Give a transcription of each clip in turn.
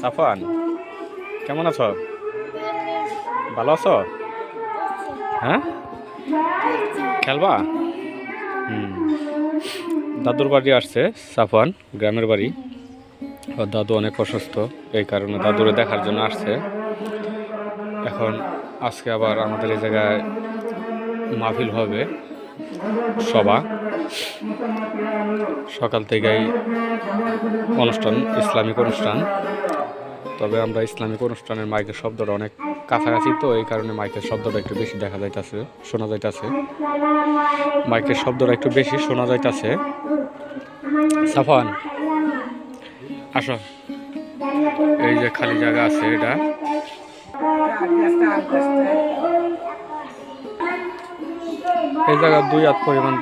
সাফান কেমন আছো? ভালো আছো? হ্যাঁ? খেলবা? হুম। দাদুর বাড়ি আসছে সাফান গ্রামের বাড়ি। ওর দাদু অনেক অসুস্থ, এই কারণে দাদুরে দেখার জন্য আসছে। এখন আজকে আবার আমাদের এই জায়গায় মাহফিল হবে, সভা। সকাল থেকেই অনুষ্ঠান, ইসলামিক অনুষ্ঠান। তবে আমরা ইসলামিক অনুষ্ঠানের মাইকের শব্দটা অনেক কাছাকাছি, তো এই কারণে মাইকের শব্দটা একটু বেশি দেখা যাইতাছে, শোনা যাইতাছে। মাইকের শব্দটা একটু বেশি শোনা যাইতাছে। সাফান আসো। এই যে খালি জায়গা আছে এটা। এই জায়গা দুই হাত পরিমাণ,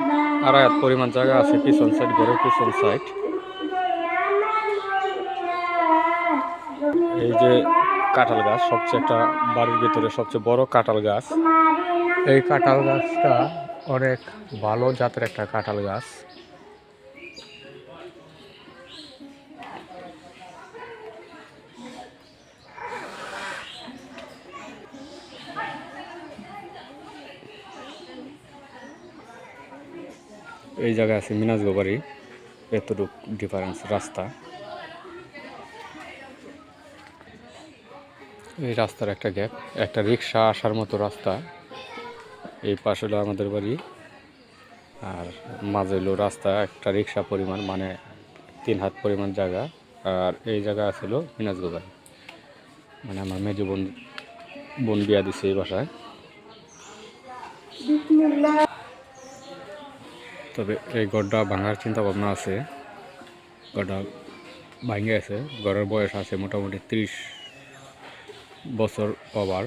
আড়াই হাত পরিমাণ জায়গা আছে, পিছন সাইড ঘরের পিছন সাইড এই যে কাঁঠাল গাছ, সবচেয়ে একটা বাড়ির ভিতরে সবচেয়ে বড় কাঁঠাল গাছ। এই কাঁঠাল গাছটা অনেক ভালো জাতের একটা কাঁঠাল গাছ। এই জায়গায় আছে মিনাজগো বাড়ি এতটুক ডিফারেন্স রাস্তা। এই রাস্তার একটা গ্যাপ একটা রিক্সা আসার মতো রাস্তা। এই পাশে হলো আমাদের বাড়ি। আর মাঝে হলো রাস্তা, একটা রিক্সা পরিমাণ মানে তিন হাত পরিমাণ জায়গা। আর এই জায়গা আছিল মিনাজগো বাড়ি মানে আমার মেজো বোন বোন বিয়া দিছে এই বাসায়। তবে এই গড়টা ভাঙার চিন্তা ভাবনা আছে। গড়টা ভাঙে আছে গড়ের বয়স আছে মোটামুটি ত্রিশ বছর ওভার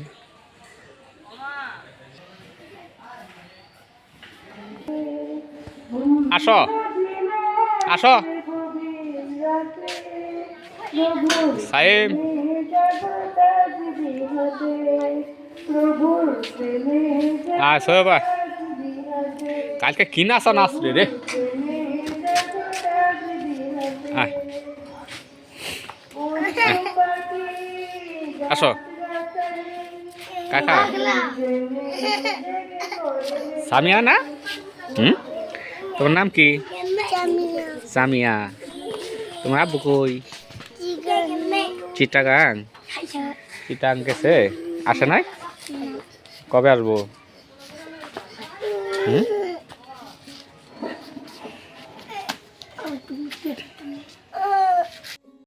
আসো। আসো। সাহেব আসো কালকে কি নাচা নাচবে রে? আসো। কাকা। সামিয়া না? হুম? তোমার নাম কি? সামিয়া। তোমার আব্বু কই? চিটাগাং। চিটাং গেছে? আসে নাই? কবে আসব? হুম?